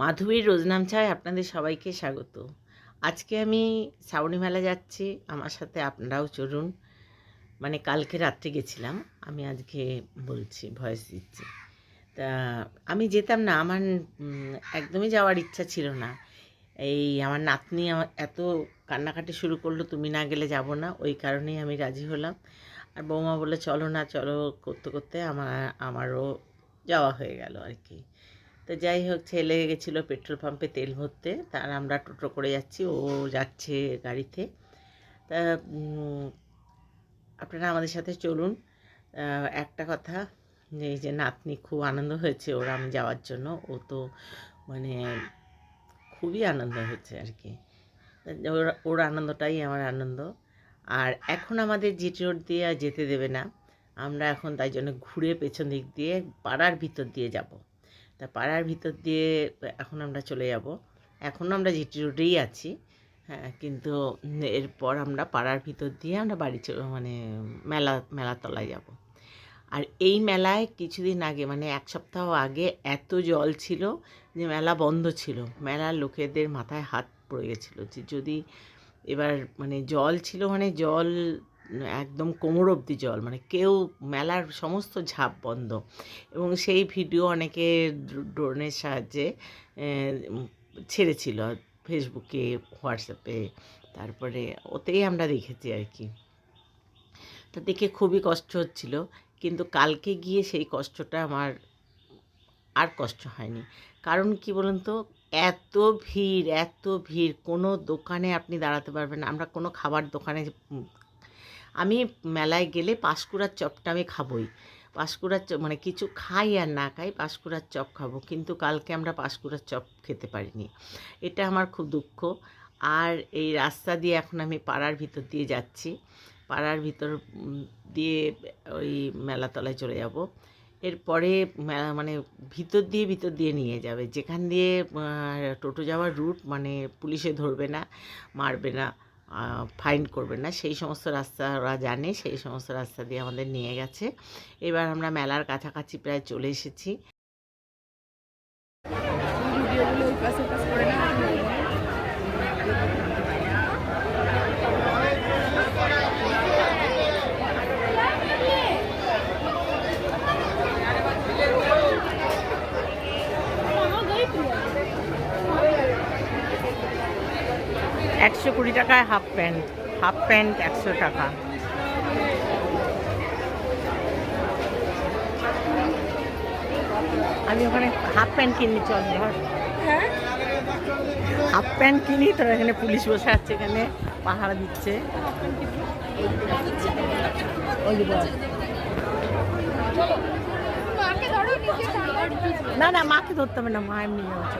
মাধবীর রোজনাম চায় আপনাদের সবাইকে স্বাগত। আজকে আমি শ্রাবণী মেলা যাচ্ছি, আমার সাথে আপনারাও চলুন। মানে কালকে রাত্রে গেছিলাম, আমি আজকে বলছি, ভয়েস দিচ্ছি। তা আমি যেতাম না, আমার একদমই যাওয়ার ইচ্ছা ছিল না। এই আমার নাতনি আমার এত কান্নাকাটি শুরু করল, তুমি না গেলে যাব না, ওই কারণেই আমি রাজি হলাম। আর বৌমা বলে চলো না, চলো করতে করতে আমার, আমারও যাওয়া হয়ে গেল আর কি। তো যাই হোক, ছেলে গেছিল পেট্রোল পাম্পে তেল ভরতে, তার আমরা টোটো করে যাচ্ছি, ও যাচ্ছে গাড়িতে। তা আপনারা আমাদের সাথে চলুন। একটা কথা, এই যে নাতনি খুব আনন্দ হয়েছে ওর আমি যাওয়ার জন্য, ও তো মানে খুবই আনন্দ হয়েছে আর কি। ওর ওর আনন্দটাই আমার আনন্দ। আর এখন আমাদের জিটি রোড দিয়ে যেতে দেবে না, আমরা এখন তাই জন্য ঘুরে পেছন দিক দিয়ে পাড়ার ভিতর দিয়ে যাব। তা পাড়ার ভিতর দিয়ে এখন আমরা চলে যাব। এখনও আমরা জিটি রোডেই আছি হ্যাঁ কিন্তু এরপর আমরা পাড়ার ভিতর দিয়ে আমরা বাড়ি মানে মেলা মেলাতলায় যাব। আর এই মেলায় কিছুদিন আগে মানে এক সপ্তাহ আগে এত জল ছিল যে মেলা বন্ধ ছিল। মেলার লোকেদের মাথায় হাত পড়ে গেছিল যে যদি এবার মানে জল ছিল মানে জল একদম কোমর অবধি জল মানে কেউ মেলার সমস্ত ঝাঁপ বন্ধ। এবং সেই ভিডিও অনেকে ড্রোনের সাহায্যে ছেড়েছিল ফেসবুকে, হোয়াটসঅ্যাপে, তারপরে ওতেই আমরা দেখেছি আর কি। তা দেখে খুবই কষ্ট হচ্ছিল, কিন্তু কালকে গিয়ে সেই কষ্টটা আমার আর কষ্ট হয়নি। কারণ কি বলুন তো, এত ভিড় এত ভিড়, কোনো দোকানে আপনি দাঁড়াতে পারবেন আমরা কোনো খাবার দোকানে আমি মেলায় গেলে পাঁশকুড়ার চপটা আমি খাবই। পাঁশকুড়ার চপ মানে কিছু খাই আর না খাই পাঁশকুড়ার চপ খাব। কিন্তু কালকে আমরা পাঁশকুড়ার চপ খেতে পারিনি। এটা আমার খুব দুঃখ। আর এই রাস্তা দিয়ে এখন আমি পাড়ার ভিতর দিয়ে যাচ্ছি। পাড়ার ভিতর দিয়ে ওই মেলাতলায় চলে যাব। এরপরে মানে ভিতর দিয়ে ভিতর দিয়ে নিয়ে যাবে। যেখান দিয়ে টোটো যাওয়ার রুট মানে পুলিশে ধরবে না, মারবে না। ফাইন করবে না। সেই সমস্ত রাস্তা ওরা জানে, সেই সমস্ত রাস্তা দিয়ে আমাদের নিয়ে গেছে। এবার আমরা মেলার কাছাকাছি প্রায় চলে এসেছি ভিডিওগুলো ওই পাশে পাশ করে না একশো কুড়ি টাকায় হাফ প্যান্ট হাফ প্যান্ট একশো টাকা। আমি ওখানে হাফ প্যান্ট কিনি চল ধর। হ্যাঁ? হাফ প্যান্ট কিনি তো এখানে পুলিশ বসে আছে এখানে পাহারা দিচ্ছে। না না মাকে ধরতে হবে না মা এমনি যাচ্ছে।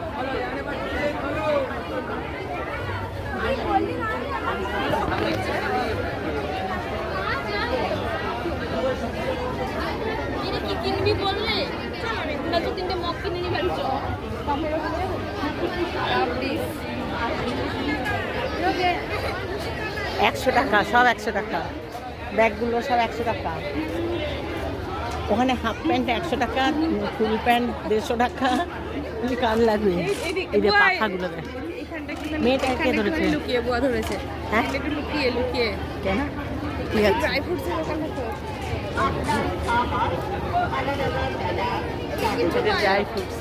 একশো টাকা, সব একশো টাকা। ব্যাগগুলো সব একশো টাকা। ওখানে হাফ প্যান্ট একশো টাকা, ফুল প্যান্ট দেড়শো টাকা। কি কার লাগবে? এই যে পাখাগুলো দেখ। মেয়েটাকে ধরেছে। লুকিয়ে বুয়া ধরেছে। হ্যাঁ? একটু লুকিয়ে লুকিয়ে। কেন? ঠিক আছে। ড্রাই ফ্রুটসের দোকানটা তো dry fruits.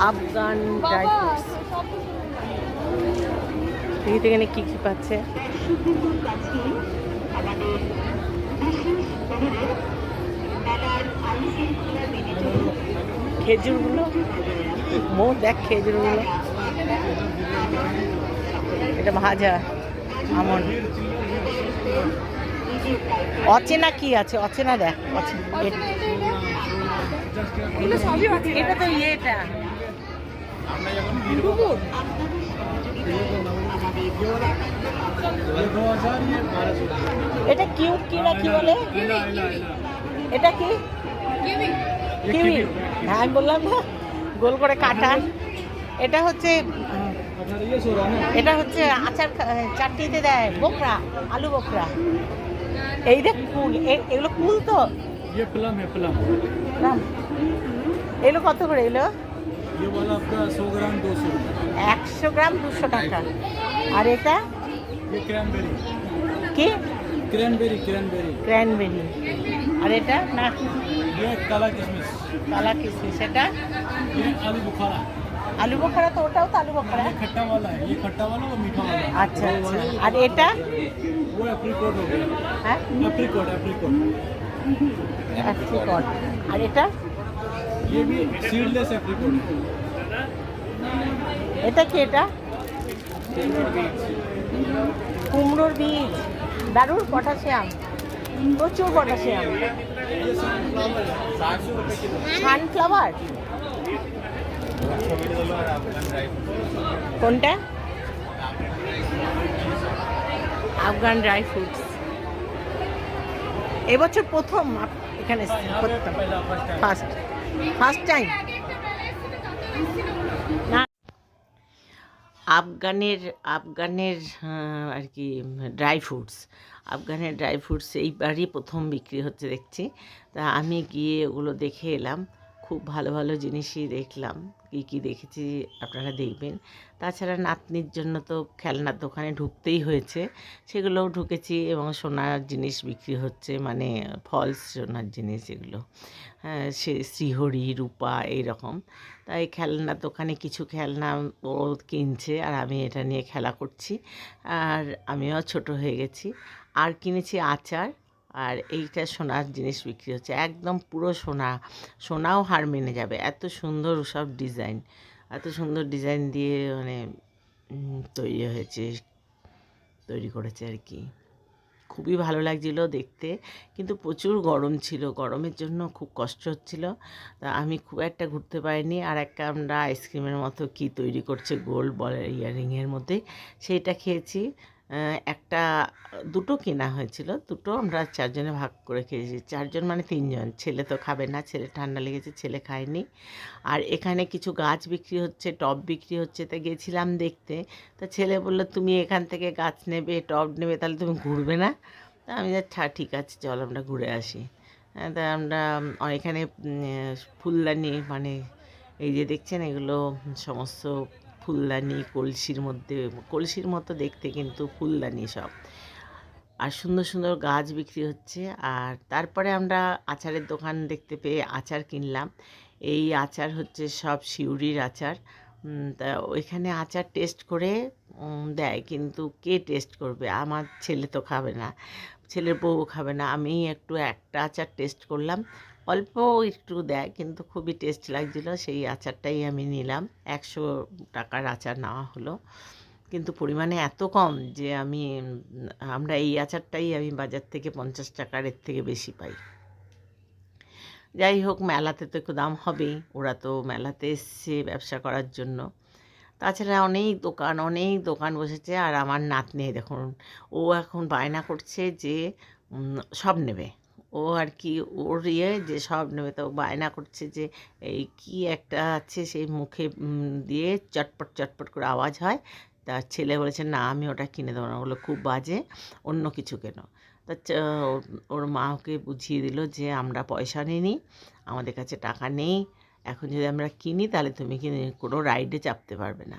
Afghan dry fruits. দেখি এখানে কী কী পাচ্ছে। খেজুরগুলো? মো দেখ খেজুরগুলো। এটা ভাজা আমন। অচেনা কি আছে? অচেনা দেখ এটা তো ইয়েটা। এটা কিউ কি না কি বলে? এটা কি? কিউই। হ্যাঁ আমি বললাম না। গোল করে কাটা। এটা হচ্ছে এটা হচ্ছে আচার চাটনিতে দেয় বোকরা আলু বোকরা। এইটা কুল এগুলো কুল তো? এগুলো কত করে এগুলো? একশো গ্রাম দুশো টাকা। আর এটা? কি? ক্র্যানবেরি ক্র্যানবেরি ক্র্যানবেরি আর এটা? না। কালা কিশমিশ কালা কিশমিশ এটা? আলু বুখারা আলু বোখরা তো ওটাও তো আলু বোখরা ये खट्टा वाला है ये खट्टा वाला और मीठा वाला है আচ্ছা আচ্ছা আর এটা वो एप्रीकोट हो गया হ্যাঁ एप्रीकोट एप्रीकोट অ্যাপ্রিকট আর এটা ये भी सीडलेस एप्रीकोट है এটা কি এটা কুমড়োর বীজ দারুণ পটাশিয়াম প্রচুর পটাশিয়াম ये सनफ्लावर है साठ सौ रुपये किलो সানফ্লাওয়ার কোনটা? Afghan dry fruits. এবছর প্রথম এখানে ফার্স্ট ফার্স্ট টাইম না আফগানের আফগানের আর কি ড্রাই ফ্রুটস। আফগানের ড্রাই ফ্রুটস এইবারই প্রথম বিক্রি হচ্ছে দেখছি। তা আমি গিয়ে ওগুলো দেখে এলাম। খুব ভালো ভালো জিনিসই দেখলাম। কী কী দেখেছি আপনারা দেখবেন। তাছাড়া নাতনির জন্য তো খেলনার দোকানে ঢুকতেই হয়েছে। সেগুলোও ঢুকেছি এবং সোনার জিনিস বিক্রি হচ্ছে মানে ফলস সোনার জিনিস এগুলো। হ্যাঁ সে শ্রীহরি, রূপা এইরকম। তাই খেলনার দোকানে কিছু খেলনা ও কিনছে আর আমি এটা নিয়ে খেলা করছি। আর আমিও ছোট হয়ে গেছি। আর কিনেছি আচার। আর এইটা সোনার জিনিস বিক্রি হচ্ছে। একদম পুরো সোনা, সোনাও হার মেনে যাবে। এত সুন্দর সব ডিজাইন, এত সুন্দর ডিজাইন দিয়ে মানে তৈরি হয়েছে, তৈরি করেছে আর কি। খুবই ভালো লাগছিল দেখতে, কিন্তু প্রচুর গরম ছিল। গরমের জন্য খুব কষ্ট হচ্ছিল। তা আমি খুব একটা ঘুরতে পারিনি। আর একটা আমরা আইসক্রিমের মতো কি তৈরি করছে গোল বলের ইয়ারিংয়ের মধ্যে, সেইটা খেয়েছি। একটা দুটো কেনা হয়েছিল। দুটো আমরা চারজনে ভাগ করে খেয়েছি। চারজন মানে তিনজন। ছেলে তো খাবে না ছেলে ঠান্ডা লেগেছে ছেলে খায়নি। আর এখানে কিছু গাছ বিক্রি হচ্ছে টব বিক্রি হচ্ছে তা গেছিলাম দেখতে। তা ছেলে বলল তুমি এখান থেকে গাছ নেবে টব নেবে তাহলে তুমি ঘুরবে না? তা আমি আচ্ছা ঠিক আছে চল আমরা ঘুরে আসি। হ্যাঁ, তা আমরা এখানে ফুলদানি মানে এই যে দেখছেন এগুলো সমস্ত ফুলদানি, কলসির মধ্যে, কলসির মতো দেখতে কিন্তু ফুলদানি সব। আর সুন্দর সুন্দর গাছ বিক্রি হচ্ছে। আর তারপরে আমরা আচারের দোকান দেখতে পেয়ে আচার কিনলাম। এই আচার হচ্ছে সব শিউরির আচার। তা ওইখানে আচার টেস্ট করে দেয়। কিন্তু কে টেস্ট করবে? আমার ছেলে তো খাবে না। ছেলের বউ খাবে না। আমি একটু একটা আচার টেস্ট করলাম। অল্প একটু দেয়, কিন্তু খুবই টেস্ট লাগছিল। সেই আচারটাই আমি নিলাম। একশো টাকার আচার নেওয়া হলো। কিন্তু পরিমাণে এত কম যে আমি, আমরা এই আচারটাই আমি বাজার থেকে পঞ্চাশ টাকার এর থেকে বেশি পাই। যাই হোক, মেলাতে তো একটু দাম হবেই। ওরা তো মেলাতে এসছে ব্যবসা করার জন্য। তাছাড়া অনেক দোকান অনেক দোকান বসেছে আর আমার নাতনি দেখুন, ও এখন বায়না করছে যে সব নেবে। ও আর কি, ওর ইয়ে যে সব নেবে, তো বায়না করছে যে, এই কি একটা আছে সেই মুখে দিয়ে চটপট চটপট করে আওয়াজ হয়। তার ছেলে বলেছে, না, আমি ওটা কিনে দেবো না। ওগুলো খুব বাজে, অন্য কিছু কেন? তা ওর- মা ওকে বুঝিয়ে দিল যে, আমরা পয়সা নিইনি, আমাদের কাছে টাকা নেই। এখন যদি আমরা কিনি, তাহলে তুমি কিনে কোনো রাইডে চাপতে পারবে না।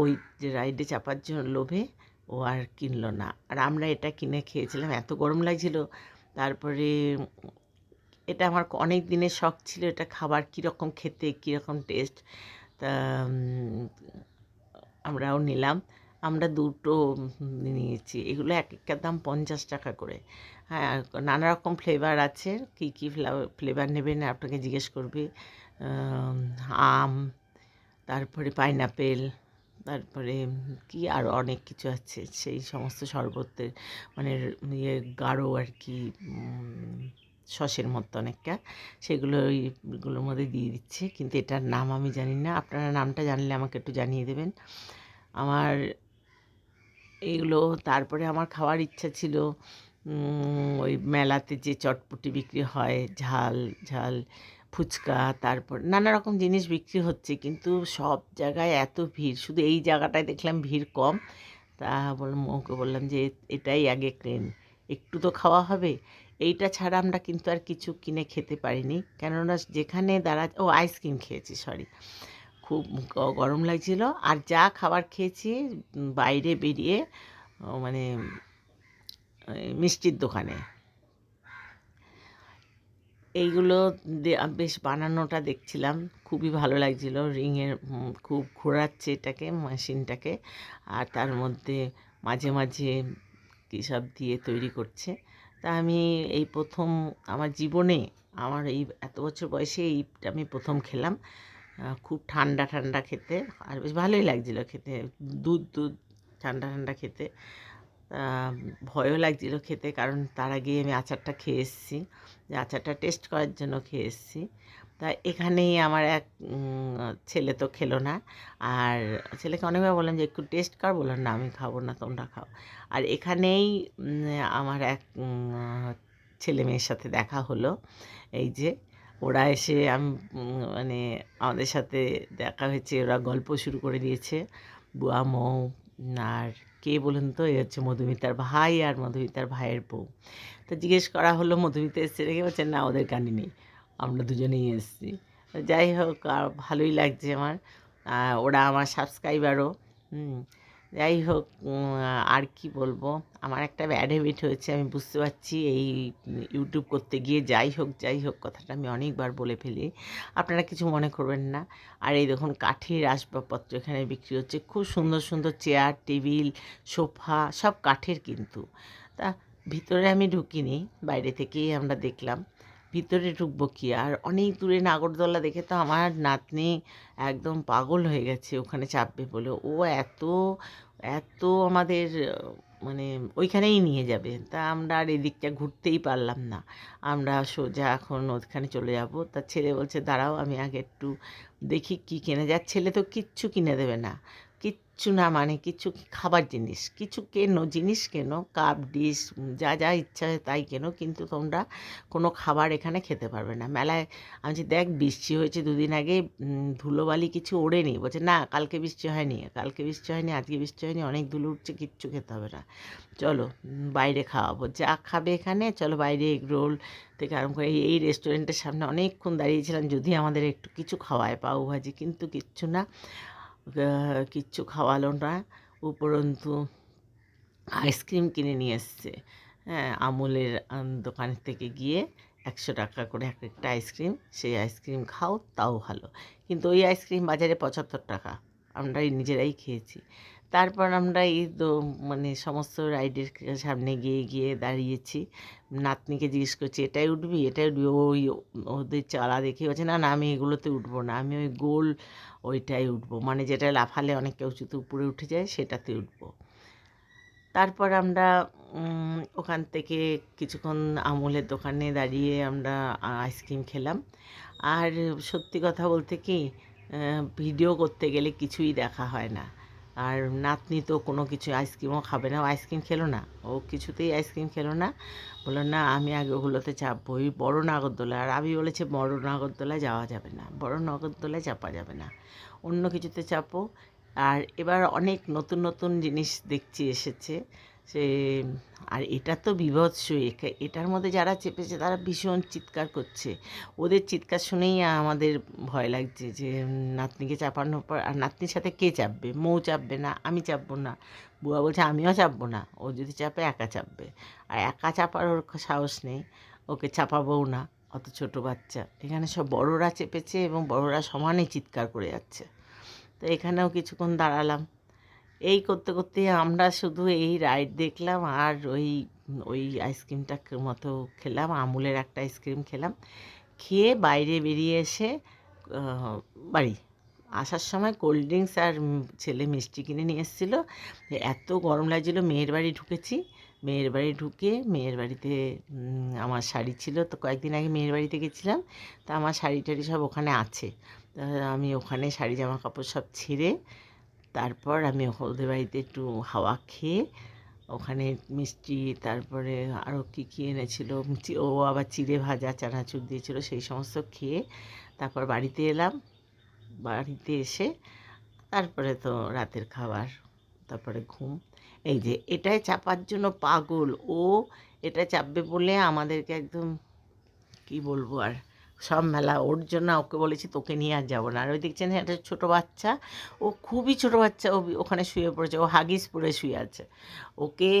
ওই যে রাইডে চাপার জন্য লোভে ও আর কিনলো না। আর আমরা এটা কিনে খেয়েছিলাম, এত গরম লাগছিল। তারপরে এটা আমার অনেক দিনের শখ ছিল এটা খাবার কীরকম খেতে, কীরকম টেস্ট তা আমরাও নিলাম। আমরা দুটো নিয়েছি। এগুলো এক একটা দাম পঞ্চাশ টাকা করে। হ্যাঁ নানা রকম ফ্লেভার আছে। কী কী ফ্লেভার নেবেন আপনাকে জিজ্ঞেস করবে। আম, তারপরে পাইনাপেল তারপরে কি আরও অনেক কিছু আছে সেই সমস্ত শরবতের মানে ইয়ে গাঢ় আর কি সসের মতো অনেকটা সেগুলো ওইগুলোর মধ্যে দিয়ে দিচ্ছে কিন্তু এটার নাম আমি জানি না আপনারা নামটা জানলে আমাকে একটু জানিয়ে দেবেন। আমার এইগুলো তারপরে আমার খাওয়ার ইচ্ছা ছিল ওই মেলাতে যে চটপটি বিক্রি হয় ঝাল ঝাল ফুচকা, তারপর নানা রকম জিনিস বিক্রি হচ্ছে, কিন্তু সব জায়গায় এত ভিড়। শুধু এই জায়গাটায় দেখলাম ভিড় কম। তা বললাম ওকে বললাম যে, এটাই আগে ক্রেন একটু তো খাওয়া হবে। এইটা ছাড়া আমরা কিন্তু আর কিছু কিনে খেতে পারিনি। কেননা যেখানে দাঁড়া ও আইসক্রিম খেয়েছি সরি খুব গরম লাগছিল। আর যা খাবার খেয়েছি, বাইরে বেরিয়ে মানে মিষ্টির দোকানে। এইগুলো বেশ বানানোটা দেখছিলাম। খুবই ভালো লাগছিল। রিংয়ের খুব ঘোরাচ্ছে এটাকে, মেশিনটাকে। আর তার মধ্যে মাঝে মাঝে কী দিয়ে তৈরি করছে। তা আমি এই প্রথম আমার জীবনে, আমার এই এত বছর বয়সে এইটা আমি প্রথম খেলাম। খুব ঠান্ডা ঠান্ডা খেতে। আর বেশ ভালোই লাগছিল খেতে। দুধ দুধ, ঠান্ডা ঠান্ডা খেতে। ভয়ও লাগছিল খেতে কারণ তার আগে আমি আচারটা খেয়ে এসেছি। যে আচারটা টেস্ট করার জন্য খেয়ে এসেছি। তা এখানেই আমার এক ছেলে তো খেলো না। আর ছেলেকে অনেকবার বললাম যে, একটু টেস্ট কর। বললাম না, আমি খাব না, তোমরা খাও। আর এখানেই আমার এক ছেলে মেয়ের সাথে দেখা হলো। এই যে ওরা এসে আমি মানে আমাদের সাথে দেখা হয়েছে। ওরা গল্প শুরু করে দিয়েছে। বুয়া, মৌ আর কে বলুন তো? এই হচ্ছে মধুমিতার ভাই আর মধুমিতার ভাইয়ের বউ। তো জিজ্ঞেস করা হলো, মধুমিতা এসছে রেখে বলছেন না, ওদের গানি নেই, আমরা দুজনেই এসেছি। যাই হোক ভালোই লাগছে আমার। ওরা আমার সাবস্ক্রাইবারও হুম। যাই হোক আর কি বলব? আমার একটা ব্যাড হ্যাবিট হয়েছে, আমি বুঝতে পারছি। এই ইউটিউব করতে গিয়ে যাই হোক যাই হোক কথাটা আমি অনেকবার বলে ফেলি। আপনারা কিছু মনে করবেন না। আর এই দেখুন, কাঠের আসবাবপত্র এখানে বিক্রি হচ্ছে। খুব সুন্দর সুন্দর চেয়ার টেবিল সোফা সব কাঠের কিন্তু। তা ভিতরে আমি ঢুকিনি, বাইরে থেকেই আমরা দেখলাম। ভিতরে ঢুকবো কি? আর অনেক দূরে নাগরদোলা দেখে তো আমার নাতনি একদম পাগল হয়ে গেছে ওখানে চাপবে বলে। ও এত এত আমাদের মানে ওইখানেই নিয়ে যাবে। তা আমরা আর এদিকটা ঘুরতেই পারলাম না। আমরা সোজা এখন ওখানে চলে যাব। তা ছেলে বলছে, দাঁড়াও, আমি আগে একটু দেখি কি কিনে যায়। ছেলে তো কিচ্ছু কিনে দেবে না। কিচ্ছু না মানে কিছু খাবার জিনিস কিছু কেনো জিনিস কেনো কাপ ডিশ যা যা ইচ্ছা তাই কেনো কিন্তু তোমরা কোনো খাবার এখানে খেতে পারবে না। মেলায় আমি বলছি, দেখ বৃষ্টি হয়েছে দুদিন আগে ধুলোবালি কিছু ওড়েনি। বলছে না কালকে বৃষ্টি হয়নি কালকে বৃষ্টি হয়নি আজকে বৃষ্টি হয়নি অনেক ধুলো উঠছে কিচ্ছু খেতে হবে না। চলো বাইরে খাওয়াবো যা খাবে এখানে চলো বাইরে এগ রোল থেকে আরম্ভ করে এই- রেস্টুরেন্টের সামনে অনেকক্ষণ দাঁড়িয়েছিলাম যদি আমাদের একটু কিছু খাওয়ায় পাও ভাজি কিন্তু কিচ্ছু না। কিচ্ছু খাওয়ালো না। উপরন্তু আইসক্রিম কিনে নিয়ে এসছে। হ্যাঁ আমুলের দোকান থেকে গিয়ে একশো টাকা করে এক একটা আইসক্রিম, সেই আইসক্রিম খাও, তাও ভালো। কিন্তু ওই আইসক্রিম বাজারে পঁচাত্তর টাকা। আমরাই নিজেরাই খেয়েছি। তারপর আমরা এই তো মানে সমস্ত রাইডের সামনে গিয়ে গিয়ে দাঁড়িয়েছি। নাতনিকে জিজ্ঞেস করছি, এটাই উঠবি? এটাই উঠবি? ওই ওদের চালা দেখে বলছে, না না, আমি এগুলোতে উঠবো না। আমি ওই গোল ওইটাই উঠবো। মানে যেটা লাফালে অনেকটা উঁচুতে উপরে উঠে যায়, সেটাতে উঠবো। তারপর আমরা ওখান থেকে কিছুক্ষণ আমুলের দোকানে দাঁড়িয়ে আমরা আইসক্রিম খেলাম। আর সত্যি কথা বলতে কি ভিডিও করতে গেলে কিছুই দেখা হয় না। আর নাতনি তো কোনো কিছু আইসক্রিমও খাবে না, ও আইসক্রিম খেলো না। ও কিছুতেই আইসক্রিম খেলো না। বলল, না, আমি আগে ওগুলোতে চাপবো ওই বড় নাগরদোলা। আর আমি বলেছে, বড় নাগরদোলায় যাওয়া যাবে না, বড় নাগরদোলায় চাপা যাবে না, অন্য কিছুতে চাপো। আর এবার অনেক নতুন নতুন জিনিস দেখছি এসেছে। সে আর এটা তো বিভৎস এটার মধ্যে যারা চেপেছে তারা ভীষণ চিৎকার করছে। ওদের চিৎকার শুনেই আমাদের ভয় লাগছে যে, নাতনিকে চাপানোর পর, আর নাতনির সাথে কে চাপবে? মৌ চাপবে না? আমি চাপবো না? বুয়া বলছে, আমিও চাপবো না। ও যদি চাপে, একা চাপবে। আর একা চাপার ওর সাহস নেই। ওকে চাপাবও না, অত ছোট বাচ্চা। এখানে সব বড়রা চেপেছে এবং বড়রা সমানে চিৎকার করে যাচ্ছে। তো এখানেও কিছুক্ষণ দাঁড়ালাম। এই করতে করতে আমরা শুধু এই রাইড দেখলাম আর ওই ওই আইসক্রিমটা মতো খেলাম, আমুলের একটা আইসক্রিম খেলাম। খেয়ে বাইরে বেরিয়ে এসে বাড়ি। আসার সময় কোল্ড ড্রিঙ্কস আর ছেলে মিষ্টি কিনে নিয়ে এসেছিল। এত গরম লাগছিল, মেয়ের বাড়ি ঢুকেছি। মেয়ের বাড়ি ঢুকে মেয়ের বাড়িতে আমার শাড়ি ছিল। তো কয়েকদিন আগে মেয়ের বাড়িতে গেছিলাম। তা আমার শাড়ি টাড়ি সব ওখানে আছে। আমি ওখানে শাড়ি জামা কাপড় সব ছেড়ে তারপর আমি হলদে বাড়িতে একটু হাওয়া খেয়ে, ওখানে মিষ্টি, তারপরে আরও কী কী এনেছিল ও আবার চিড়ে ভাজা, চানাচুর দিয়েছিল, সেই সমস্ত খেয়ে তারপর বাড়িতে এলাম। বাড়িতে এসে তারপরে তো রাতের খাবার, তারপরে ঘুম। এই যে এটাই চাপার জন্য পাগল, ও এটা চাপবে বলে আমাদেরকে একদম কি বলব আর সব মেলা, ওর জন্য ওকে বলেছি তোকে নিয়ে আর যাব না। আর ওই দেখছেন একটা ছোটো বাচ্চা, ও খুবই ছোটো বাচ্চা, ও ওখানে শুয়ে পড়েছে, ও হাগিস পরে শুয়ে আছে। ওকে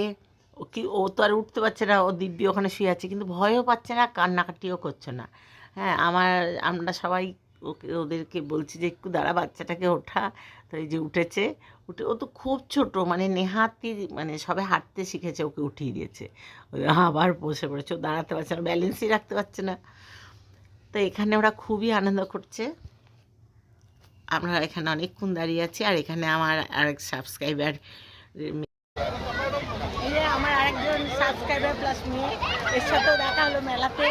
ও কি ও তো আর উঠতে পারছে না, ও দিব্যি ওখানে শুয়ে আছে, কিন্তু ভয়ও পাচ্ছে না, কান্নাকাটিও করছে না। হ্যাঁ আমার, আমরা সবাই ওকে, ওদেরকে বলছি যে, একটু দাঁড়া, বাচ্চাটাকে ওঠা। তো এই যে উঠেছে, উঠে, ও তো খুব ছোট মানে নেহাতি মানে সবে হাঁটতে শিখেছে, ওকে উঠিয়ে দিয়েছে। আবার বসে পড়েছে, ও দাঁড়াতে পারছে না, ব্যালেন্সই রাখতে পারছে না। তো এখানে ওরা খুবই আনন্দ করছে। আমরা এখানে অনেকক্ষণ দাঁড়িয়ে আছি আর এখানে আমার আরেক সাবস্ক্রাইবার আমার আরেকজন সাবস্ক্রাইবার প্লাস মেয়ে। এর সাথেও দেখা হলো মেলাতে।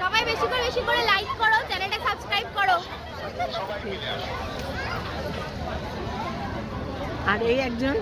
সবাই বেশি করে বেশি করে লাইক করো চ্যানেলটা সাবস্ক্রাইব করো। আর এই একজন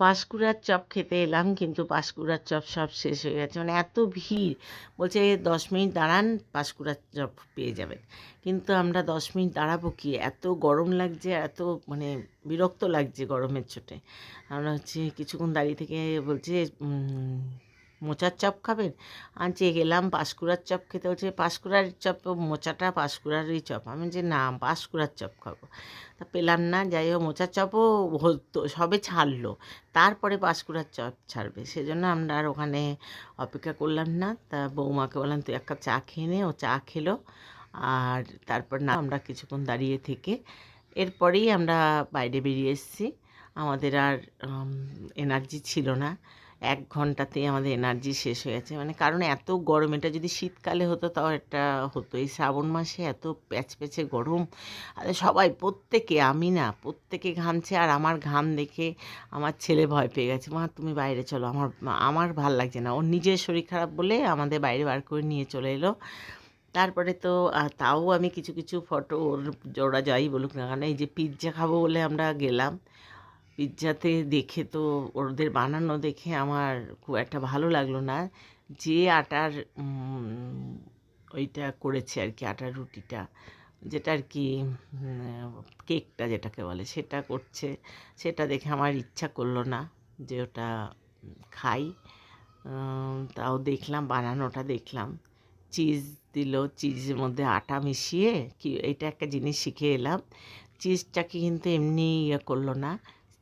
পাঁশকুড়ার চপ খেতে এলাম, কিন্তু পাঁশকুড়ার চপ সব শেষ হয়ে গেছে। মানে এত ভিড়। বলছে, দশ মিনিট দাঁড়ান, পাঁশকুড়ার চপ পেয়ে যাবেন। কিন্তু আমরা দশ মিনিট দাঁড়াবো কি? এত গরম লাগছে, এত মানে বিরক্ত লাগছে গরমের চোটে। আমরা হচ্ছে কিছুক্ষণ দাঁড়িয়ে থেকে বলছে মোচার চপ খাবেন? আনছে, গেলাম পাঁশকুড়ার চপ খেতে। হচ্ছে পাঁশকুড়ার চপ, মোচাটা পাঁশকুড়ারই চপ। আমি যে না, পাঁশকুড়ার চপ খাব। তা পেলাম না, যাই হোক, মোচার চপও সবে ছাড়লো। তারপরে পাঁশকুড়ার চপ ছাড়বে। সেজন্য আমরা আর ওখানে অপেক্ষা করলাম না। তা বৌমাকে বললাম, তুই এক কাপ চা খেয়ে নে। ও চা খেলো। আর তারপর না, আমরা কিছুক্ষণ দাঁড়িয়ে থেকে এরপরেই আমরা বাইরে বেরিয়ে এসেছি। আমাদের আর এনার্জি ছিল না। এক ঘন্টাতেই আমাদের এনার্জি শেষ হয়ে গেছে মানে কারণ এত গরম, এটা যদি শীতকালে হতো তাও একটা হতো। এই শ্রাবণ মাসে এত প্যাচ প্যাচে গরম, আর সবাই, প্রত্যেকে, আমি না, প্রত্যেকে ঘামছে আর আমার ঘাম দেখে আমার ছেলে ভয় পেয়ে গেছে। মা, তুমি বাইরে চলো, আমার আমার ভালো লাগছে না। ওর নিজের শরীর খারাপ বলে আমাদের বাইরে বার করে নিয়ে চলে এলো। তারপরে তো তাও আমি কিছু কিছু ফটো ওর ওরা যাই বলুক না কেন, এই যে পিৎজা খাব বলে আমরা গেলাম। পিৎজাতে দেখে তো, ওদের বানানো দেখে আমার খুব একটা ভালো লাগল না। যে আটার ওইটা করেছে আর কি, আটার রুটিটা, যেটা আর কি কেকটা যেটাকে বলে, সেটা করছে। সেটা দেখে আমার ইচ্ছা করল না যে ওটা খাই। তাও দেখলাম, বানানোটা দেখলাম। চিজ দিল, চিজের মধ্যে আটা মিশিয়ে, কি, এটা একটা জিনিস শিখে এলাম। চিজটাকে কিন্তু এমনি ইয়ে করল না।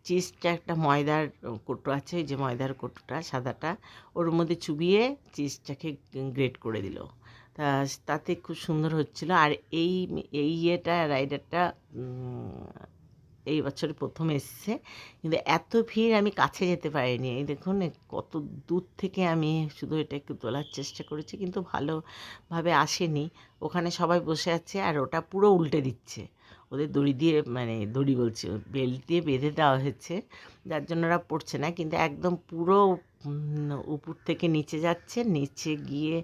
চিজটা একটা ময়দার কোটো আছে যে ময়দার কোটোটা সাদাটা, ওর মধ্যে চুবিয়ে চিজটাকে গ্রেট করে দিল। তা তাতে খুব সুন্দর হচ্ছিল। আর এই এই ইয়েটা, রাইডারটা এই বছরে প্রথম এসছে। কিন্তু এত ভিড় আমি কাছে যেতে পারিনি। এই দেখুন কত দূর থেকে আমি শুধু এটা একটু তোলার চেষ্টা করেছি, কিন্তু ভালোভাবে আসেনি। ওখানে সবাই বসে আছে আর ওটা পুরো উল্টে দিচ্ছে। ওদের দড়ি দিয়ে মানে দড়ি বলছি বেল্ট দিয়ে বেঁধে দেওয়া হয়েছে যার জন্য ওরা পড়ছে না, কিন্তু একদম পুরো উপর থেকে নিচে যাচ্ছে। নিচে গিয়ে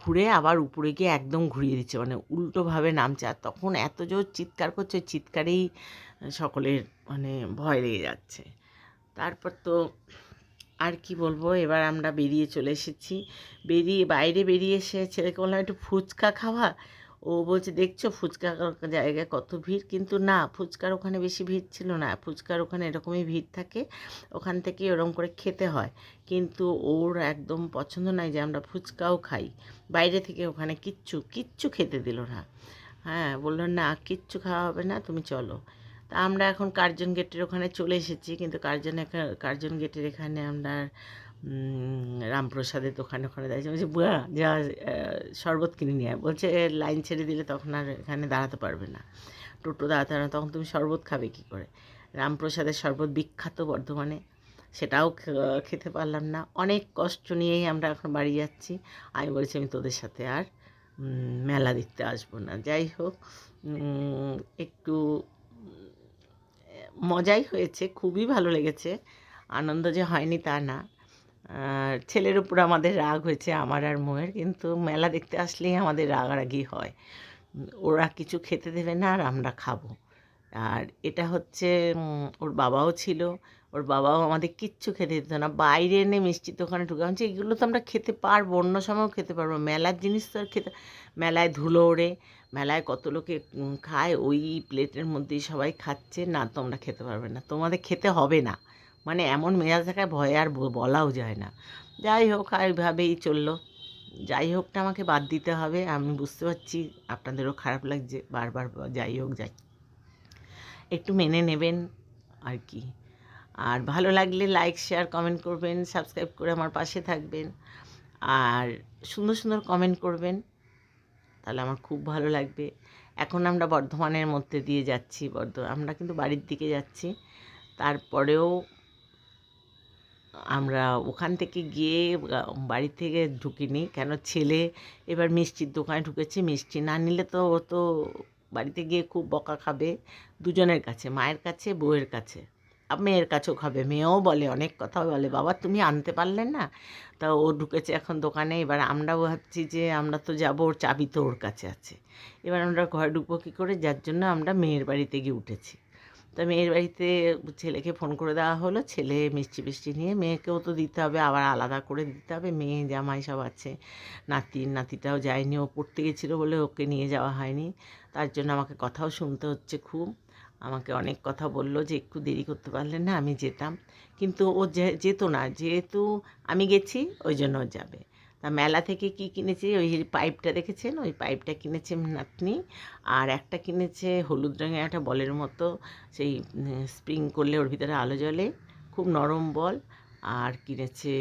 ঘুরে আবার উপরে গিয়ে একদম ঘুরিয়ে দিচ্ছে মানে উল্টোভাবে নামছে। আর তখন এত জোর চিৎকার করছে, চিৎকারেই সকলের মানে ভয় লেগে যাচ্ছে। তারপর তো আর কি বলব, এবার আমরা বেরিয়ে চলে এসেছি। বেরিয়ে, বাইরে বেরিয়ে এসে ছেলেকে বললাম, একটু ফুচকা খাওয়া? ও বলছে, দেখছ ফুচকা জায়গায় কত ভিড়? কিন্তু না, ফুচকার ওখানে বেশি ভিড় ছিল না। ফুচকার ওখানে এরকমই ভিড় থাকে, ওখান থেকে ওরকম করে খেতে হয়। কিন্তু ওর একদম পছন্দ নাই যে আমরা ফুচকাও খাই। বাইরে থেকে ওখানে কিচ্ছু কিচ্ছু খেতে দিল না। হ্যাঁ বলল, না, কিচ্ছু খাওয়া হবে না, তুমি চলো। তা আমরা এখন কার্জন গেটের ওখানে চলে এসেছি। কিন্তু কার্জন কার্জন গেটের এখানে আমরা রামপ্রসাদের দোকানে ওখানে দাঁড়িয়েছে। বলছে, বুয়া, যা শরবত কিনে নিয়ে আয়। বলছে লাইন ছেড়ে দিলে তখন আর এখানে দাঁড়াতে পারবে না। টোটো দাঁড়াতে পারবে না, তখন তুমি শরবত খাবে কী করে? রামপ্রসাদের শরবত বিখ্যাত বর্ধমানে। সেটাও খেতে পারলাম না। অনেক কষ্ট নিয়েই আমরা এখন বাড়ি যাচ্ছি। আমি বলছি, আমি তোদের সাথে আর মেলা দেখতে আসব না। যাই হোক একটু মজাই হয়েছে। খুবই ভালো লেগেছে। আনন্দ যে হয়নি তা না। ছেলের উপর আমাদের রাগ হয়েছে, আমার আর মোয়ের, কিন্তু মেলা দেখতে আসলেই আমাদের রাগারাগি হয়। ওরা কিছু খেতে দেবে না আর আমরা খাব। আর এটা হচ্ছে ওর বাবাও ছিল। ওর বাবাও আমাদের কিচ্ছু খেতে দিত না। বাইরে এনে মিষ্টির দোকানে ঢুকে আমি এগুলো তো আমরা খেতে পারব, অন্য সময়ও খেতে পারব। মেলার জিনিস তো আর খেতে মেলায় ধুলো ওড়ে। মেলায় কত লোকে খায়, ওই প্লেটের মধ্যেই সবাই খাচ্ছে। না, তোমরা খেতে পারবে না। তোমাদের খেতে হবে না। মানে এমন মেজাজ থাকায় ভয়ে আর বলাও যায় না। যাই হোক, আর এইভাবেই চলল। যাই হোকটা আমাকে বাদ দিতে হবে, আমি বুঝতে পারছি আপনাদেরও খারাপ লাগছে, বারবার যাই হোক, যাই। একটু মেনে নেবেন আর কি। আর ভালো লাগলে লাইক শেয়ার কমেন্ট করবেন সাবস্ক্রাইব করে আমার পাশে থাকবেন। আর সুন্দর সুন্দর কমেন্ট করবেন, তাহলে আমার খুব ভালো লাগবে। এখন আমরা বর্ধমানের মধ্যে দিয়ে যাচ্ছি, বর্ধ, আমরা কিন্তু বাড়ির দিকে যাচ্ছি। তারপরেও আমরা ওখান থেকে গিয়ে বাড়ি থেকে ঢুকিনি। কেন? ছেলে এবার মিষ্টির দোকানে ঢুকেছে। মিষ্টি না নিলে তো ও তো বাড়িতে গিয়ে খুব বকা খাবে। দুজনের কাছে, মায়ের কাছে, বউয়ের কাছে। মেয়ের কাছেও খাবে। মেয়েও বলে, অনেক কথা বলে, বাবা, তুমি আনতে পারলে না? তা ও ঢুকেছে এখন দোকানে। এবার আমরাও ভাবছি যে, আমরা তো যাব, ওর চাবি তো ওর কাছে আছে। এবার আমরা ঘরে ঢুকবো কী করে? যার জন্য আমরা মেয়ের বাড়িতে গিয়ে উঠেছি। তা মেয়ের বাড়িতে ছেলেকে ফোন করে দেওয়া হলো। ছেলে মিষ্টি মিষ্টি নিয়ে মেয়েকেও তো দিতে হবে, আবার আলাদা করে দিতে হবে। মেয়ে, জামাই সব আছে। নাতি, নাতিটাও যায়নি, ও পড়তে গেছিল বলে ওকে নিয়ে যাওয়া হয়নি। তার জন্য আমাকে কথাও শুনতে হচ্ছে খুব। আমাকে অনেক কথা বলল যে একটু দেরি করতে পারলেন না আমি যেতাম। কিন্তু ও যেত না। যেহেতু আমি গেছি, ওই জন্য ও যাবে। তা মেলা থেকে কি কিনেছি? ওই পাইপটা দেখেছেন? ওই পাইপটা কিনেছে নাতনি। আর একটা কিনেছে হলুদ রঙের একটা বলের মতো। সেই স্প্রিং করলে ওর ভিতরে আলো জ্বলে। খুব নরম বল। আর কিনেছে,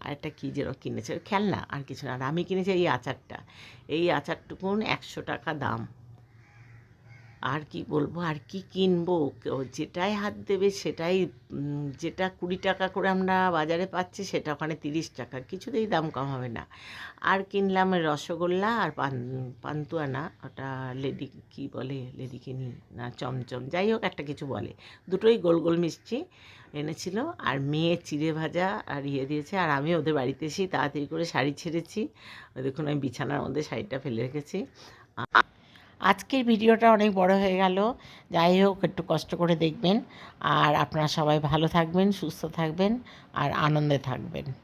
আরেকটা কী যেন কিনেছে? খেলনা আর কিছু না। আর আমি কিনেছি এই আচারটা। এই আচারটুকুন একশো টাকা দাম। আর কি বলব? আর কি কিনবো? যেটাই হাত দেবে সেটাই যেটা কুড়ি টাকা করে আমরা বাজারে পাচ্ছি সেটা ওখানে তিরিশ টাকা। কিছুতেই দাম কম হবে না। আর কিনলাম রসগোল্লা আর পান পান্তুয়া না ওটা লেডি, কি বলে? লেডি কিনি, না চমচম। যাই হোক, একটা কিছু বলে। দুটোই গোল গোল মিষ্টি এনেছিল। আর মেয়ে চিড়ে ভাজা আর ইয়ে দিয়েছে। আর আমি ওদের বাড়িতে এসেই তাড়াতাড়ি করে শাড়ি ছেড়েছি। দেখুন, আমি বিছানার মধ্যে শাড়িটা ফেলে রেখেছি। আজকের ভিডিওটা অনেক বড় হয়ে গেল। যাই হোক, একটু কষ্ট করে দেখবেন। আর আপনারা সবাই ভালো থাকবেন, সুস্থ থাকবেন, আর আনন্দে থাকবেন।